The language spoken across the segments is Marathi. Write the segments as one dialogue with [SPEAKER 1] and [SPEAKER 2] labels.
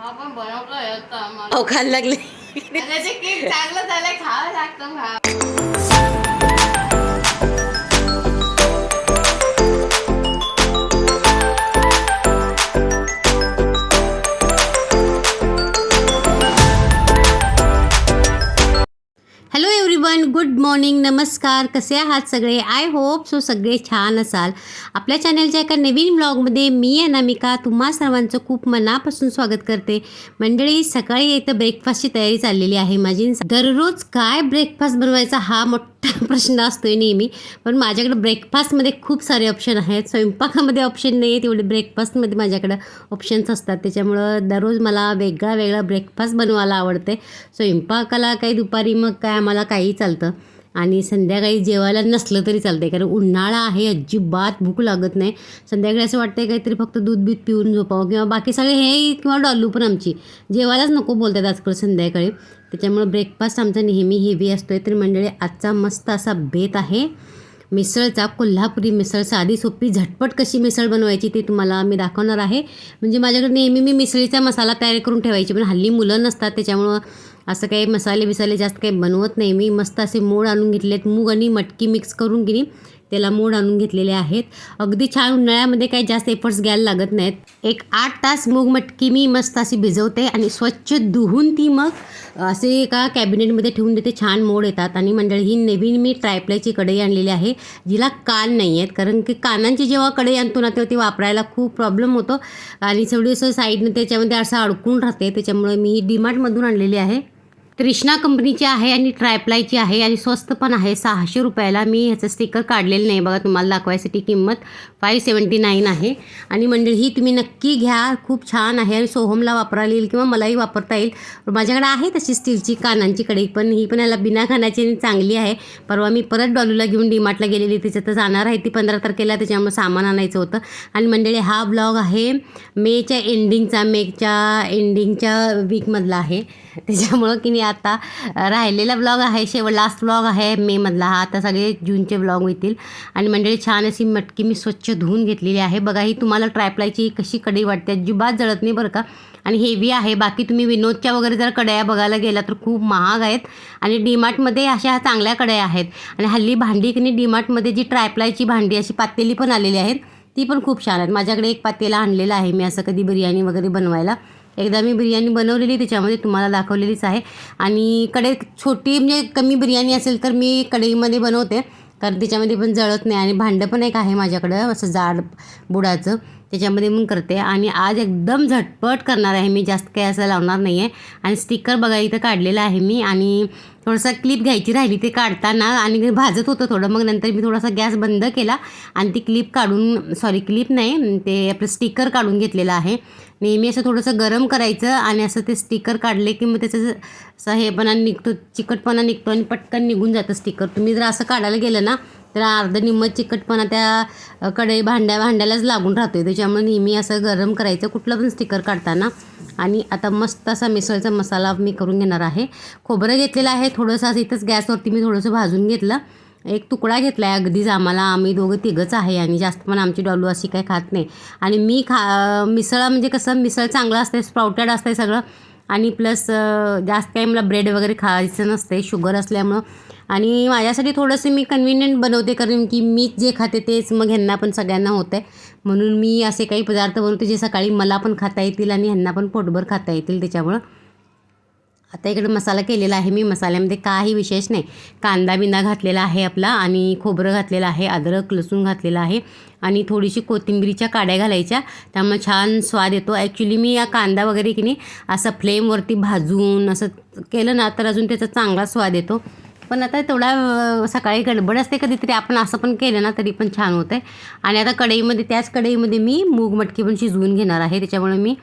[SPEAKER 1] हा पण बनवलं येतं आम्हाला
[SPEAKER 2] अहो खायला लागले.
[SPEAKER 1] केक चांगलं झालंय खावं लागतं
[SPEAKER 2] गुड मॉर्निंग नमस्कार. कसे आहात सगळे? आय होप सो सगळे छान असाल. आपल्या चॅनलच्या एका नवीन ब्लॉगमध्ये मी अनामिका तुम्हा सर्वांचं खूप मनापासून स्वागत करते. मंडळी सकाळी इथं ब्रेकफास्टची तयारी चाललेली आहे माझी. दररोज काय ब्रेकफास्ट बनवायचा हा मोठा प्रश्न असतोय नेहमी. पण माझ्याकडे ब्रेकफास्टमध्ये खूप सारे ऑप्शन आहेत. स्वयंपाकामध्ये ऑप्शन नाही आहे तेवढे ब्रेकफास्टमध्ये माझ्याकडं ऑप्शन्स असतात. त्याच्यामुळं दररोज मला वेगळा वेगळा ब्रेकफास्ट बनवायला आवडते. स्वयंपाकाला काही दुपारी मग काय आम्हाला काही चालतं. आणि संध्याकाळी जेवायला नसलं तरी चालतं कारण उन्हाळा आहे अजिबात भूक लागत नाही. संध्याकाळी असं वाटतं काहीतरी फक्त दूध बीत पिऊन झोपावं किंवा बाकी सगळे हे किंवा डॉलू पण आमची. जेवायलाच नको बोलतात आजकाल संध्याकाळी. त्याच्यामुळं ब्रेकफास्ट आमचा नेहमी हेवी असतो आहे तर मंडळी आजचा मस्त असा बेत आहे. मिसळचा कोल्हापुरी मिसळ साधी सोपी झटपट कशी मिसळ बनवायची ते तुम्हाला मी दाखवणार आहे. म्हणजे माझ्याकडे नेहमी मी मिसळीचा मसाला तयार करून ठेवायची पण हल्ली मुलं नसतात त्याच्यामुळं असं काही मसाले बिसाले जास्त काही बनवत नाही. मी मस्त असे मोड आणून घेतलेत मूग आणि मटकी मिक्स करून की त्याला मोड आणून घेतलेले आहेत. अगदी छान उन्हाळ्यामध्ये काही जास्त एफर्ट्स घ्यायला लागत नाहीत. एक आठ तास मूग मटकी मी मस्त अशी भिजवते आणि स्वच्छ धुवून ती मग असे एका कॅबिनेटमध्ये ठेवून देते. छान मोड येतात. आणि मंडळी ही नवीन मी ट्रायप्लायची कढई आणलेली आहे जिला कान नाही आहेत. कारण की कानांची जेव्हा कढई आणतो ना तेव्हा ती वापरायला खूप प्रॉब्लेम होतो. आणि सगळी असं साईडनं त्याच्यामध्ये असं अडकून राहते. त्याच्यामुळे मी ही डीमार्टमधून आणलेली आहे. क्रिष्णा कंपनीची आहे आणि ट्रायप्लायची आहे आणि स्वस्त पण आहे. सहाशे रुपयाला मी ह्याचं स्टिकर काढलेलं नाही. बघा तुम्हाला दाखवायसाठी किंमत फाईव्ह सेवन्टी नाईन आहे. आणि मंडळी ही तुम्ही नक्की घ्या. खूप छान आहे आणि सोहमला वापरायला येईल किंवा मलाही वापरता येईल. माझ्याकडे आहे तशी स्टीलची कानांची कढई पण ही पण याला बिना खाण्याची आणि चांगली आहे. परवा मी परत डॉलूला घेऊन डीमार्टला गेलेली. त्याच्यात जाणार आहे. ती पंधरा तारखेला त्याच्यामुळे सामान आणायचं होतं. आणि मंडळी हा ब्लॉग आहे मेच्या एंडिंगचा मेच्या एंडिंगच्या वीकमधला आहे. त्याच्यामुळं की नाही आता राहिलेला ब्लॉग आहे शेवट लास्ट ब्लॉग आहे मेमधला हा. आता सगळे जूनचे ब्लॉग होतील. आणि मंडळी छान अशी मटकी मी स्वच्छ धुवून घेतलेली आहे. बघा ही तुम्हाला ट्रायप्लायची कशी कढई वाटते अजिबात जळत नाही बरं का. आणि हेवी आहे. बाकी तुम्ही विनोदच्या वगैरे जर कढया बघायला गेला तर खूप महाग आहेत. आणि डीमार्टमध्ये अशा चांगल्या कढया आहेत. आणि हल्ली भांडी की नाही डीमार्टमध्ये जी ट्रायप्लायची भांडी अशी पातेली पण आलेली आहेत ती पण खूप छान आहेत. माझ्याकडे एक पातेला आणलेला आहे मी असं कधी बिर्याणी वगैरे बनवायला. एकदा मी बिर्याणी बनवलेली त्याच्यामध्ये तुम्हाला दाखवलेलीच आहे. आणि कडे छोटी म्हणजे कमी बिर्याणी असेल तर मी कढईमध्ये बनवते. कारण त्याच्यामध्ये पण जळत नाही आणि भांडं पण एक आहे माझ्याकडं असं जाड बुडाचं. त्याच्यामध्ये मग करते. आणि आज एकदम झटपट करणार आहे मी जास्त काही असं लावणार नाही आहे आणि स्टिकर बघा इथं काढलेलं आहे मी. आणि थोडंसं क्लिप घ्यायची राहिली ते काढताना. आणि भाजत होतं थोडं. मग नंतर मी थोडासा गॅस बंद केला. आणि ती क्लिप काढून सॉरी क्लिप नाही ते आपलं स्टिकर काढून घेतलेलं आहे. नेहमी असं थोडंसं गरम करायचं आणि असं ते स्टिकर काढले की मग त्याचं असं हेपणा निघतो चिकटपणा निघतो आणि पटकन निघून जातं स्टिकर. तुम्ही जर असं काढायला गेलं ना तर अर्धं निम्म चिकटपणा त्या कडे भांड्या भांड्यालाच लागून राहतो त्याच्यामुळे नेहमी असं गरम करायचं कुठलं पण स्टिकर काढताना. आणि आता मस्त असा मिसळचा मसाला मी करून घेणार आहे. खोबरं घेतलेलं आहे थोडंसं असं इथंच गॅसवरती मी थोडंसं भाजून घेतलं. एक तुकडा घेतला आहे अगदीच आम्हाला. आम्ही दोघं तिघंच आहे आणि जास्त पण आमची डॉलू अशी काही खात नाही. आणि मी खा मिसळ म्हणजे कसं मिसळ चांगलं असते स्प्राउटेड असते सगळं. आणि प्लस जास्त काही मला ब्रेड वगैरे खायचं नसते शुगर असल्यामुळं. आणि माझ्यासाठी थोडंसं मी कन्व्हिनियंट बनवते कारण की मी जे खाते तेच मग ह्यांना पण सगळ्यांना होतं आहे म्हणून मी असे काही पदार्थ बनवते जे सकाळी मला पण खाता येतील आणि ह्यांना पण पोटभर खाता येतील त्याच्यामुळं. आता इकडे मसाला केलेला आहे मी. मसाल्यामध्ये काही विशेष नाही. कांदा बिंदा घातलेला आहे आपला आणि खोबरं घातलेलं आहे अद्रक लसूण घातलेलं आहे आणि थोडीशी कोथिंबीरीच्या काड्या घालायच्या. त्यामुळे छान स्वाद येतो. ॲक्च्युली मी या कांदा वगैरे की नाही असं फ्लेमवरती भाजून असं केलं ना तर अजून त्याचा चांगला स्वाद येतो. पण आता तेवढा सकाळी गडबड असते कधीतरी आपण असं पण केलं ना तरी पण छान होतं आहे आणि आता कढईमध्ये त्याच कढईमध्ये मी मूग मटकी पण शिजवून घेणार आहे. त्याच्यामुळे मी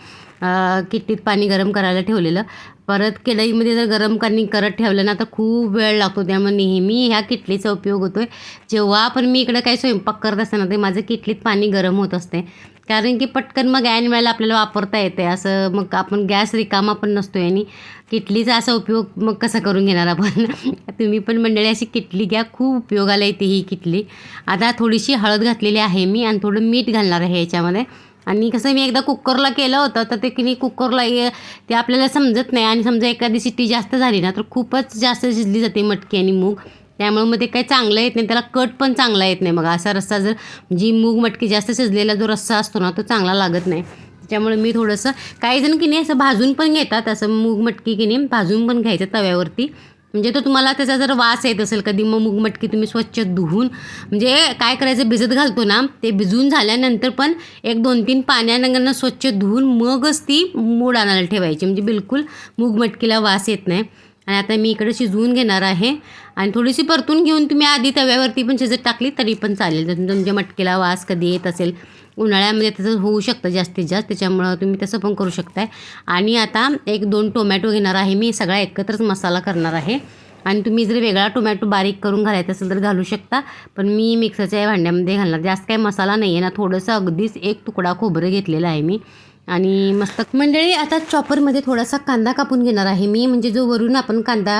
[SPEAKER 2] किट्टीत पाणी गरम करायला ठेवलेलं. परत कढईमध्ये जर गरम पाणी करत ठेवलं ना तर खूप वेळ लागतो. त्यामुळे नेहमी ह्या किटलीचा उपयोग होतो आहे जेव्हा पण मी इकडं काही स्वयंपाक करत असताना ते माझं किटलीत पाणी गरम होत असते. कारण की पटकन मग ऐन वेळेला आपल्याला वापरता येते. असं मग आपण गॅस रिकामा पण नसतो आणि किटलीचा असा उपयोग मग कसा करून घेणार आपण? तुम्ही पण मंडळी अशी किटली घ्या. खूप उपयोगाला येते ही किटली आता थोडीशी हळद घातलेली आहे मी आणि थोडं मीठ घालणार आहे याच्यामध्ये. आणि कसं मी एकदा कुकरला केलं होतं तर ते की नाही कुकरला ये- ते आपल्याला समजत नाही आणि समजा एखादी शिट्टी जास्त झाली ना तर खूपच जास्त शिजली जाते मटकी आणि मूग. त्यामुळे मग ते काही चांगलं येत नाही त्याला कट पण चांगला येत नाही. मग असा रस्सा जर जी मूग मटकी जास्त शिजलेला जो रस्सा असतो ना तो चांगला लागत नाही. त्याच्यामुळे मी थोडंसं काही जण की नाही असं भाजून पण घेतात असं मूग मटकी की नाही भाजून पण घ्यायचं तव्यावरती. म्हणजे तो तुम्हाला त्याचा जर वास येत असेल कधी मग मूग मटकी तुम्ही स्वच्छ धुवून म्हणजे काय करायचं भिजत घालतो ना ते भिजून झाल्यानंतर पण एक दोन तीन पाण्यानं स्वच्छ धुवून मगच ती मूड आणायला ठेवायची. म्हणजे बिलकुल मूग मटकीला वास येत नाही. आणि आता मी इकडे शिजवून घेणार आहे. आणि थोडीशी परतून घेऊन तुम्ही आधी तव्यावरती पण शिजत टाकली तरी पण चालेल. जर तुमच्या मटकीला वास कधी येत असेल उन्हाळ्यामध्ये तसं होऊ शकतं जास्तीत जास्त त्याच्यामुळं तुम्ही तसं पण करू शकताय. आणि आता एक दोन टोमॅटो घेणार आहे मी सगळा एकत्रच मसाला करणार आहे. आणि तुम्ही जर वेगळा टोमॅटो बारीक करून घालायचा असेल तर घालू शकता पण मी मिक्सरच्या भांड्यामध्ये घालणार. जास्त काही मसाला नाही आहे ना थोडंसं अगदीच एक तुकडा खोबरं घेतलेला आहे मी. आणि मस्तक. मंडळी आता चॉपरमध्ये थोडासा कांदा कापून घेणार आहे मी. म्हणजे जो वरून आपण कांदा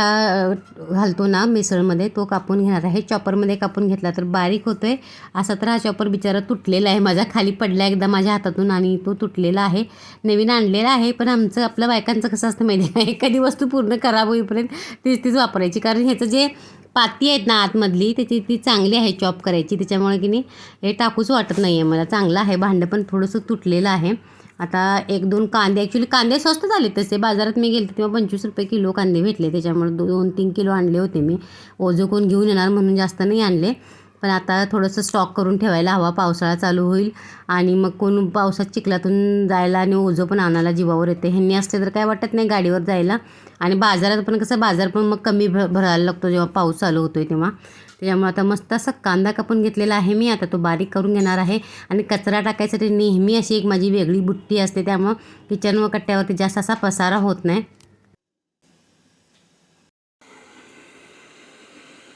[SPEAKER 2] घालतो ना मिसळमध्ये तो कापून घेणार आहे. चॉपरमध्ये कापून घेतला तर बारीक होतो आहे असा तर हा चॉपर बिचारा तुटलेला आहे. माझ्या खाली पडला एकदा माझ्या हातातून आणि तो तुटलेला आहे. नवीन आणलेला आहे पण आमचं आपल्या बायकांचं कसं असतं माहिती आहे एखादी वस्तू पूर्ण खराब होईपर्यंत तीच तीच वापरायची. कारण ह्याचं जे पाती आहेत ना आतमधली त्याची ती चांगली आहे चॉप करायची. त्याच्यामुळे की नाही हे टाकूच वाटत नाही आहे मला. चांगलं आहे. भांडं पण थोडंसं तुटलेलं आहे. आता एक दोन कांदे ॲक्च्युली कांदे स्वस्त झाले तसे. बाजारात मी गेले तेव्हा पंचवीस रुपये किलो कांदे भेटले. त्याच्यामुळे दो- दोन तीन किलो आणले होते मी. ओझं कोण घेऊन येणार म्हणून जास्त नाही आणले. पण आता थोडंसं स्टॉक करून ठेवायला हवा. पावसाळा चालू होईल आणि मग कोण पावसात चिखलातून जायला आणि ओझं पण आणायला जीवावर येते. ह्यांनी असते तर काय वाटत नाही गाडीवर जायला. आणि बाजारात पण कसं बाजार पण मग कमी भर भरायला लागतो जेव्हा पाऊस चालू होतो आहे तेव्हा. त्याच्यामुळे आता मस्त असा कांदा कापून घेतलेला आहे मी. आता तो बारीक करून घेणार आहे. आणि कचरा टाकायसाठी नेहमी अशी एक माझी वेगळी बुट्टी असते. त्यामुळं किचन व कट्ट्यावरती जास्त असा पसारा होत नाही.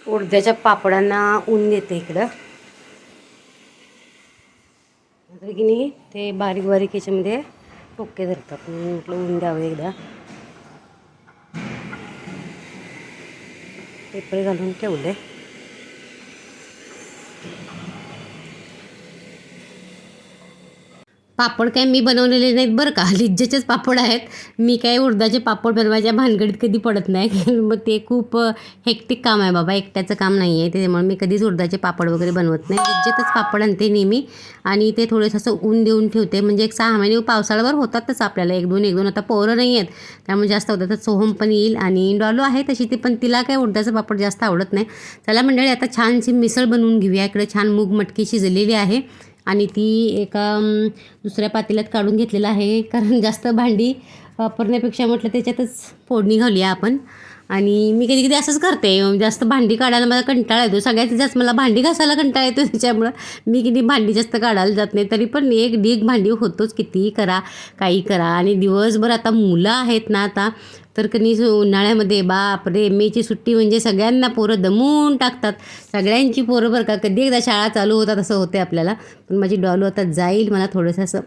[SPEAKER 2] उडद्याच्या पापडांना ऊन देते इकडं. की नाही ते बारीक बारीक याच्यामध्ये टोके धरतात. म्हटलं ऊन द्यावं एकदा. पेपर घालून ठेवले. Thank you. पापड काय मी बनवलेले नाहीत बरं का. लिज्जेचेच पापड आहेत. मी काय उडदाचे पापड बनवायच्या भानगडीत कधी पडत नाही. मग ते खूप हेक्टिक काम आहे बाबा. एकट्याचं काम नाही आहे. त्याच्यामुळे मी कधीच उडदाचे पापड वगैरे बनवत नाही. लिज्जेतच पापड आणते नेहमी. आणि ते थोडंसं असं ऊन देऊन ठेवते. म्हणजे एक सहा महिने पावसाळ्यावर होतातच आपल्याला. एक दोन एक दोन. आता पोरं नाही आहेत. त्यामुळे जास्त होतात तर सोहम पण येईल. आणि डॉलो आहे तशी ती. पण तिला काय उडदाचं पापड जास्त आवडत नाही. चला मंडळी आता छानशी मिसळ बनवून घेऊया. इकडे छान मूग मटकी शिजलेली आहे. आणि ती एका दुसऱ्या पातेल्यात काढून घेतलेलं आहे. कारण जास्त भांडी वापरण्यापेक्षा म्हटलं त्याच्यातच फोडणी घालूया आपण. आणि मी कधी कधी असंच करते. जास्त भांडी काढायला मला कंटाळा येतो. सगळ्यात जास्त मला भांडी घासायला कंटाळा येतो. त्याच्यामुळं मी किती भांडी जास्त काढायला जात नाही. तरी पण एक ढीग भांडी होतोच. कितीही करा काही करा. आणि दिवसभर आता मुलं आहेत ना आता तर कधी उन्हाळ्यामध्ये बाप रे मेची सुट्टी म्हणजे सगळ्यांना पोरं दमून टाकतात. सगळ्यांची पोरं बरं का कधी एकदा शाळा चालू होतात असं होते आपल्याला. पण माझी डॉलू आता जाईल मला थोडंसं असं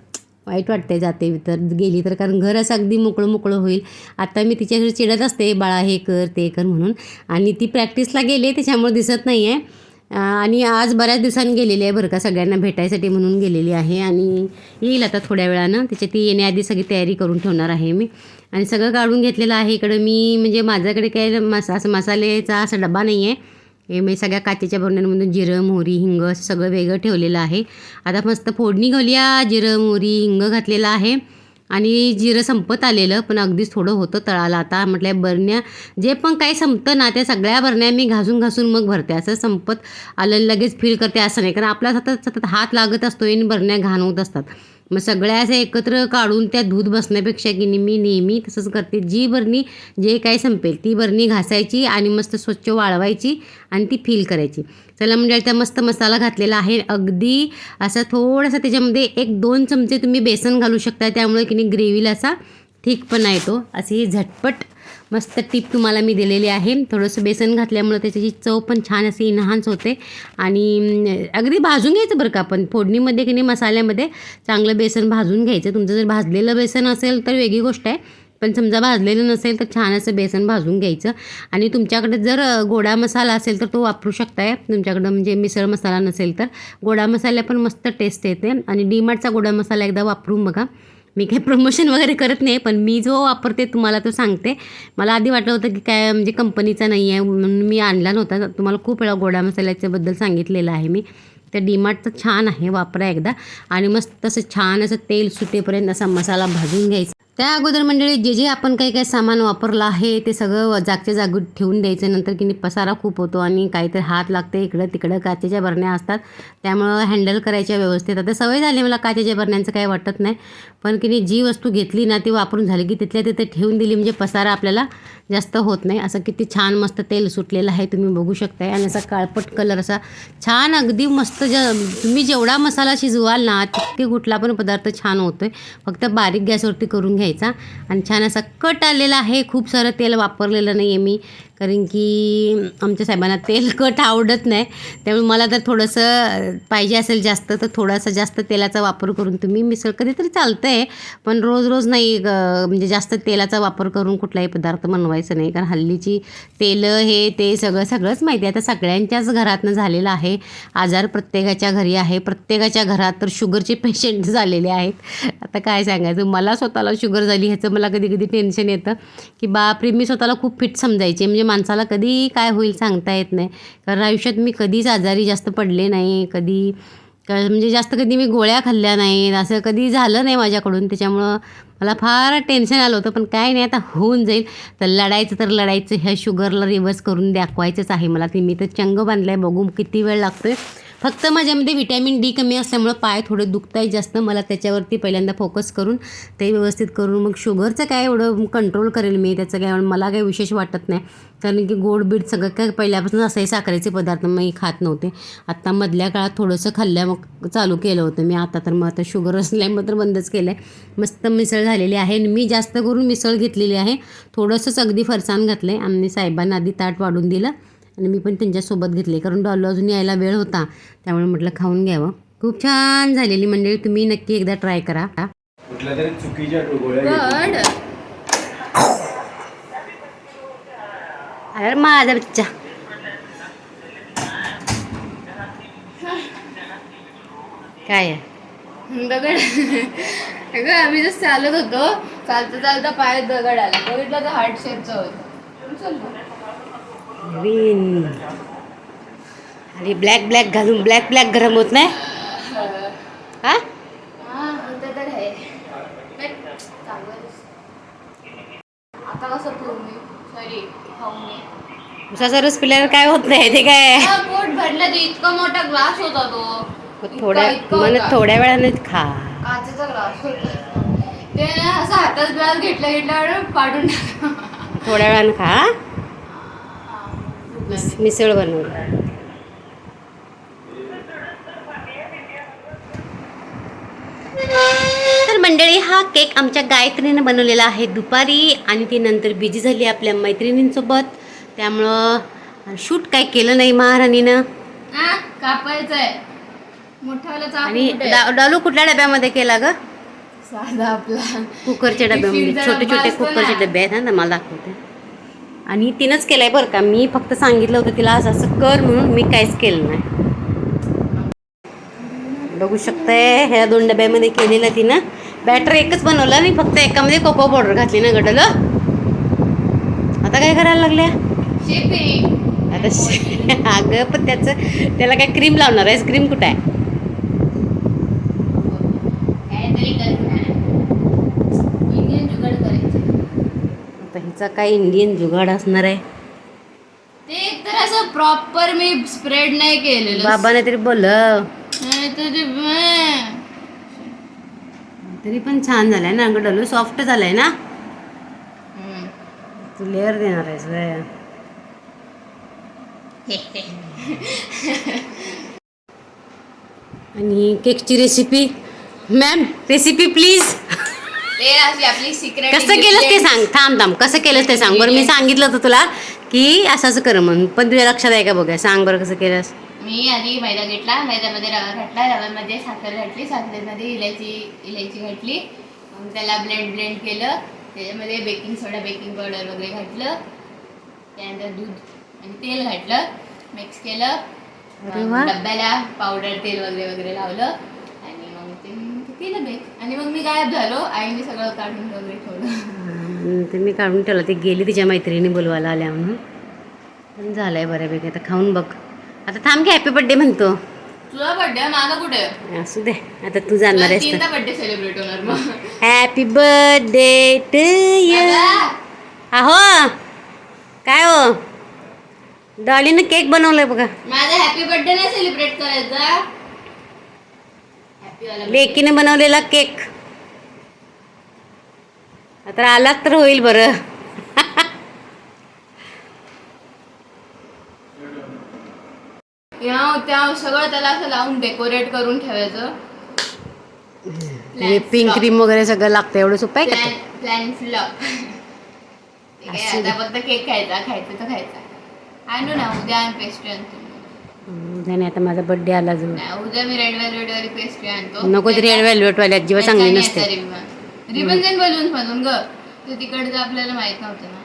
[SPEAKER 2] वाईट वाटते जाते तर गेली तर. कारण घर असं अगदी मोकळं मोकळं होईल. आता मी तिच्याकडे चिडत असते बाळा हे कर ते कर म्हणून. आणि ती प्रॅक्टिसला गेले त्याच्यामुळे दिसत नाही आहे आणि आज बऱ्याच दिवसांनी गेलेली आहे बरं का सगळ्यांना भेटायसाठी म्हणून गेलेली आहे. आणि येईल आता थोड्या वेळानं. त्याच्या ती येण्याआधी सगळी तयारी करून ठेवणार आहे मी. आणि सगळं काढून घेतलेलं आहे. इकडं मी म्हणजे माझ्याकडे काय मसा असं मसाल्याचा असा डबा नाही आहे हे मी सगळ्या काचेच्या बर्नरमधून जिरं मोहरी हिंग असं सगळं वेगळं ठेवलेलं आहे. आता मस्त फोडणी घालूया. जिरं मोहरी हिंग घातलेलं आहे. आणि जिरं संपत आलेलं पण अगदीच थोडं होतं तळाला आता. म्हटलं बरण्या जे पण काही संपतं ना त्या सगळ्या बरण्या मी घासून घासून मग भरते. असं संपत आलं लगेच फील करते असं नाही. कारण आपला सतत सतत हात लागत असतो आणि बरण्या घाण होत असतात. मग सगळ्या असं एकत्र काढून त्या दूध बसण्यापेक्षा की नाही मी नेहमी तसंच करते. जी बरणी जे काही संपेल ती बरणी घासायची आणि मस्त स्वच्छ वाळवायची आणि ती फील करायची. चला म्हणजे त्या मस्त मसाला घातलेला आहे. अगदी असा थोडासा त्याच्यामध्ये एक दोन चमचे तुम्ही बेसन घालू शकता. त्यामुळे की नाही ग्रेव्हीला असा थिकपणा येतो अशी ही झटपट मस्त टीप तुम्हाला मी दिलेली आहे. थोडंसं बेसन घातल्यामुळं त्याची चव पण छान अशी इन्हान्स होते. आणि अगदी भाजून घ्यायचं बरं का आपण. फोडणीमध्ये की नाही मसाल्यामध्ये चांगलं बेसन भाजून घ्यायचं. तुमचं जर भाजलेलं बेसन असेल तर वेगळी गोष्ट आहे. पण समजा भाजलेलं नसेल तर छान असं बेसन भाजून घ्यायचं. आणि तुमच्याकडे जर गोडा मसाला असेल तर तो वापरू शकताय. तुमच्याकडं म्हणजे मिसळ मसाला नसेल तर. गोडा मसाला पण मस्त टेस्ट येते. आणि डीमार्टचा गोडा मसाला एकदा वापरून बघा. मी काही प्रमोशन वगैरे करत नाही पण मी जो वापरते तुम्हाला तो सांगते. मला आधी वाटलं होतं की काय म्हणजे कंपनीचा नाही आहे म्हणून मी आणला नव्हता. तुम्हाला खूप वेळा गोडा मसाल्याच्याबद्दल सांगितलेलं आहे मी. तर डीमार्टचं छान आहे वापरा एकदा. आणि मस्त तसं छान असं तेल सुटेपर्यंत असा मसाला भाजून घ्यायचा. त्या अगोदर मंडळी जे जे आपण काही काही सामान वापरलं आहे ते सगळं जागच्या जागी ठेवून द्यायचं. नंतर की पसारा खूप होतो आणि काहीतरी हात लागते इकडं तिकडं काचेच्या बरण्या असतात. त्यामुळं हँडल करायच्या व्यवस्थित. आता सवय झाली मला काचेच्या बरण्यांचं काही वाटत नाही. पण की जी वस्तू घेतली ना ती वापरून झाली की तिथल्या तिथे ठेवून दिली म्हणजे पसारा आपल्याला जास्त होत नाही. असं किती छान मस्त तेल सुटलेलं आहे तुम्ही बघू शकताय. आणि असा काळपट कलर असा छान अगदी मस्त ज तुम्ही जेवढा मसाला शिजवाल ना तितके कुठला पण पदार्थ छान होतोय. फक्त बारीक गॅसवरती करून घ्या. घ्यायचा. आणि छान असा कट आलेला आहे. खूप सारं तेल वापरलेलं नाही आहे मी. कारण की आमच्या साहेबांना तेलकट आवडत नाही. त्यामुळे मला तर थोडंसं पाहिजे असेल जास्त तर थोडासा जास्त तेलाचा वापर करून तुम्ही मिसळ कधीतरी चालतं आहे पण रोज रोज नाही म्हणजे जास्त तेलाचा वापर करून कुठलाही पदार्थ बनवायचं नाही. कारण हल्लीची तेलं हे ते सगळं सगळंच माहिती आहे. आता सगळ्यांच्याच घरातनं झालेलं आहे. आजार प्रत्येकाच्या घरी आहे. प्रत्येकाच्या घरात तर शुगरचे पेशंट झालेले आहेत. आता काय सांगायचं? मला स्वतःला शुगर झाली ह्याचं मला कधी कधी टेन्शन येतं की बापरे मी स्वतःला खूप फिट समजायचे. म्हणजे माणसाला कधी काय होईल सांगता येत नाही. कारण आयुष्यात मी कधीच आजारी जास्त पडले नाही कधी म्हणजे जास्त कधी मी गोळ्या खाल्ल्या नाहीत असं कधी झालं नाही माझ्याकडून. त्याच्यामुळं मला फार टेन्शन आलं होतं पण काय नाही आता होऊन जाईल. तर लढायचं तर लढायचं ह्या शुगरला रिव्हर्स करून दाखवायचंच आहे मला. ते मी तर चंग बांधलं आहे बघू किती वेळ लागतो आहे फक्त माझ्यामध्ये विटॅमिन डी कमी असल्यामुळं पाय थोडे दुखत आहे जास्त. मला त्याच्यावरती पहिल्यांदा फोकस करून ते व्यवस्थित करून मग शुगरचं काय एवढं कंट्रोल करेल मी त्याचं काय मला काही विशेष वाटत नाही. कारण की गोड बीड सगळं काय पहिल्यापासून असंही साखरेचे पदार्थ मी खात नव्हते. आत्ता मधल्या काळात थोडंसं खाल्ल्या मग चालू केलं होतं मी. आता तर मग आता शुगर असल्यामुळे तर बंदच केलं आहे मस्त मिसळ झालेली आहे आणि मी जास्त करून मिसळ घेतलेली आहे. थोडंसंच अगदी फरसाण घातलं आहे आणि साहेबांना आधी ताट वाढून दिलं. आणि मी पण त्यांच्यासोबत घेतले कारण डॉलो अजून यायला वेळ होता. त्यामुळे म्हटलं खाऊन घ्यावं. खूप छान झालेली मंडळी तुम्ही नक्की एकदा ट्राय करा.
[SPEAKER 3] तरी चुकीच्या
[SPEAKER 2] अरे माझा बच्चा. काय
[SPEAKER 1] दगड. अगं आम्ही जसं चालत होतो. चालता चालता पायात दगड आला. बघितलं तर हार्ट शेपचा होता. चल
[SPEAKER 2] नवीन. आणि ब्लॅक ब्लॅक घालून ब्लॅक ब्लॅक गरम होत नाही? हा?
[SPEAKER 1] हा
[SPEAKER 2] उसाचा रस पिल्यावर काय होत नाही ते काय?
[SPEAKER 1] पोट भरलं ते इतका मोठा ग्लास होता तो.
[SPEAKER 2] थोड्या
[SPEAKER 1] होता.
[SPEAKER 2] थोड्या वेळाने खा.
[SPEAKER 1] काचेचा ग्लास होता. ते असं हातात ग्लास घेतला घेतल्यावर पाडून
[SPEAKER 2] थोड्या वेळानं खा मिस- मिसळ बनवलं. तर मंडळी हा केक आमच्या गायत्रीनं बनवलेला आहे दुपारी आणि ती नंतर बिझी झाली आपल्या मैत्रिणींसोबत. त्यामुळं शूट काय केलं नाही महाराणीनं.
[SPEAKER 1] कापायचं आहे
[SPEAKER 2] आणि डालू कुठल्या डब्यामध्ये केला ग?
[SPEAKER 1] साधा आपला.
[SPEAKER 2] कुकरच्या डब्यामध्ये छोटे छोटे कुकरचे. डबे आहेत ना मला दाखवते आणि तिनंच केलंय बरं का. मी फक्त सांगितलं होतं तिला असं असं कर म्हणून मी काहीच केलं नाही. बघू शकताय ह्या दोन डब्यामध्ये केलेलं तिनं. बॅटर एकच बनवलं आणि फक्त एकामध्ये कोको पावडर घातली ना गडलं आता काय करायला लागल्या?
[SPEAKER 1] शिपिंग
[SPEAKER 2] आता अगं पण त्याचं त्याला काय क्रीम लावणार आहेस क्रीम कुठं आहे
[SPEAKER 1] काहीतरी करणार इंडियन जुगाड करायचं
[SPEAKER 2] हिचा काय इंडियन जुगाड असणार आहे?
[SPEAKER 1] ते तर असं प्रॉपर मी स्प्रेड नाही केलेलं.
[SPEAKER 2] बाबाने तरी बोल
[SPEAKER 1] तर
[SPEAKER 2] पण छान झालाय ना गडलू सॉफ्ट झालाय ना?
[SPEAKER 1] हम्म.
[SPEAKER 2] तू लेअर देणार आहेस व्हय. आणि केकची रेसिपी मॅम रेसिपी प्लीज
[SPEAKER 1] ते अशी आपली सिक्रेट
[SPEAKER 2] कसं केलंस ते सांग थांब थांब. कसं केलंस ते सांग? बरं मी सांगितलं होतं तुला की असं असं कर म्हणून. पण तुझ्या लक्षात आहे का बघा? सांग बरं कसं केलंस.
[SPEAKER 1] मी आधी मैदा घेतला. मैद्यामध्ये रवा घातला. रव्यामध्ये साखर घातली. साखरेमध्ये इलायची इलायची घातली. मग त्याला ब्लेंड ब्लेंड केलं. त्याच्यामध्ये बेकिंग सोडा बेकिंग पावडर वगैरे घातलं. त्यानंतर दूध आणि तेल घातलं. मिक्स केलं.
[SPEAKER 2] अरे
[SPEAKER 1] मग
[SPEAKER 2] वा.
[SPEAKER 1] डब्याला पावडर तेल वगैरे वगैरे लावलं. केलं बेक आणि मग मी गायब झालो. आईने सगळं काढून वगैरे ठेवलं
[SPEAKER 2] ते मी काढून ठेवलं. ते गेली तिच्या मैत्रिणी बोलवायला आल्या म्हणून. पण झालंय बऱ्यापैकी. आता खाऊन बघ. आता थांब की हॅपी बर्थडे म्हणतो.
[SPEAKER 1] तुझा बर्थडे माझा कुठे?
[SPEAKER 2] असू दे. आता तू जाणार आहेस
[SPEAKER 1] तीनदा बर्थडे सेलिब्रेट होणार मग.
[SPEAKER 2] हॅपी बर्थडे टू यू अहो काय हो? डॉलीनं केक बनवलाय बघा.
[SPEAKER 1] माझा हॅपी बर्थडे नाही सेलिब्रेट करायचा.
[SPEAKER 2] लेकीने बनवलेला केक. आता आलात तर होईल बरं.
[SPEAKER 1] या त्या सगळं त्याला असं लावून डेकोरेट करून ठेवायचं.
[SPEAKER 2] व्हिपिंग क्रीम वगैरे सगळं लागतं एवढं सोपं आहे का
[SPEAKER 1] प्लॅन फ्लॉप. आता फक्त केक खायचा खायचं तर खायचा. आणू ना उद्या पेस्ट्री आणतो.
[SPEAKER 2] हं, उद्याने आता माझा बर्थडे आला जवळ.
[SPEAKER 1] नाही, उद्या मी रेड वेल्वेट वाली पेस्ट्री आणतो.
[SPEAKER 2] नको तरी रेड वेल्वेट वाली अजिबात चांगली नसते.
[SPEAKER 1] रिबन. मधून ग. ते तिकडचं आपल्याला माहीत नव्हतं ना.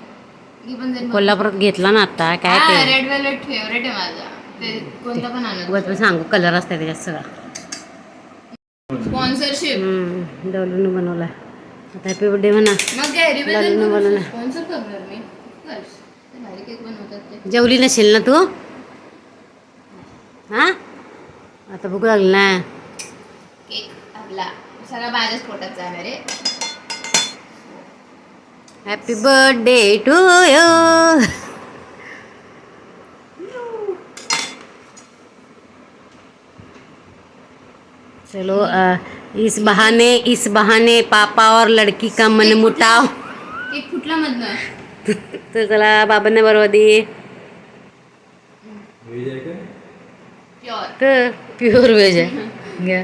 [SPEAKER 1] रिबन
[SPEAKER 2] कोल्हापुरात घेतला ना आता काय ते?
[SPEAKER 1] रेड वेल्वेट फेवरेट आहे माझा. ते कोणता पण आणत
[SPEAKER 2] सांगू कलर असते त्याच्यात सगळा.
[SPEAKER 1] स्पॉन्सरशिप
[SPEAKER 2] डॉलून बनवला. आता हॅपी बर्थडे म्हणा.
[SPEAKER 1] मग काय रिबन
[SPEAKER 2] लालूनं बनवलं.
[SPEAKER 1] स्पॉन्सर करणार मी. ते ते.
[SPEAKER 2] जेवली नसेल ना तू? हा? आता भूक लागली ना.
[SPEAKER 1] केक आपला. सगळा माझ्याच पोटात जाणार आहे.
[SPEAKER 2] हॅपी बर्थडे टू यू चलो इस बहाने इस बहाने पापा और लड़की का मन मुटाव
[SPEAKER 1] केक फुटला मधनं.
[SPEAKER 2] तर चला बाबांना बरोबर दे
[SPEAKER 3] व्हेज आहे का
[SPEAKER 1] प्युअर
[SPEAKER 2] तर प्युअर व्हेज आहे. घ्या.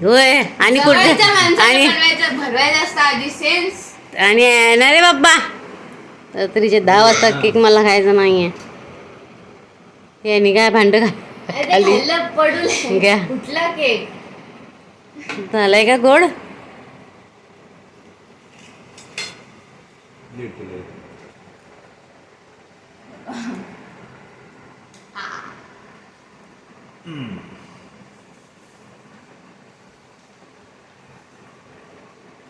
[SPEAKER 2] होय आणि कुठे? आणि
[SPEAKER 1] बनवायचं भरवायचं असतं आधी सेन्स
[SPEAKER 2] आणि ना रे बाप्पा. रात्रीचे दहा वाजता केक मला खायचा नाहीये. यांनी काय भांड खाली
[SPEAKER 1] पडू
[SPEAKER 2] घ्या.
[SPEAKER 1] कुठला केक?
[SPEAKER 2] झालंय का गोड?
[SPEAKER 3] केलं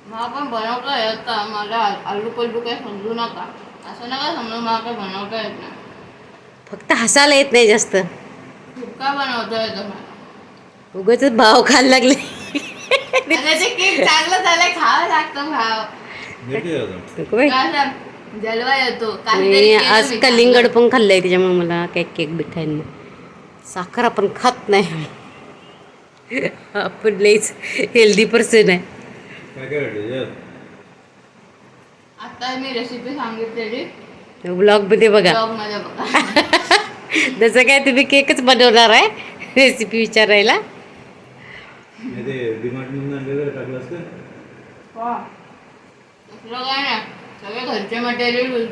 [SPEAKER 1] मला पण बनवता येत मला आलू पल्लू काही समजू नका. असं नका समजू मला काही बनवता येत नाही.
[SPEAKER 2] फक्त हसायला येत नाही जास्त.
[SPEAKER 1] खूप काय बनवता येतं मला.
[SPEAKER 2] उगाच भाव खायला लागले.
[SPEAKER 1] आता ते केक चांगलं झालंय खावं लागतं भाव.
[SPEAKER 2] नको बाई.
[SPEAKER 1] काय सांग, जलवा येतो. काहीतरी केलं
[SPEAKER 2] आज
[SPEAKER 1] मी
[SPEAKER 2] कलिंगड. पण खाल्लंय त्याच्यामुळे मला काय केक बी खायला साखर आपण खात नाही. आपण लईच हेल्दी पर्सन आहे?
[SPEAKER 1] आता मी रेसिपी सांगितलेली.
[SPEAKER 2] ब्लॉगमध्ये बघा.
[SPEAKER 1] ब्लॉगमध्ये बघा.
[SPEAKER 2] जसं काय तुम्ही केकच बनवणार आहे रेसिपी विचारायला.
[SPEAKER 3] हे
[SPEAKER 1] सगळे घरचे मटेरियल यूज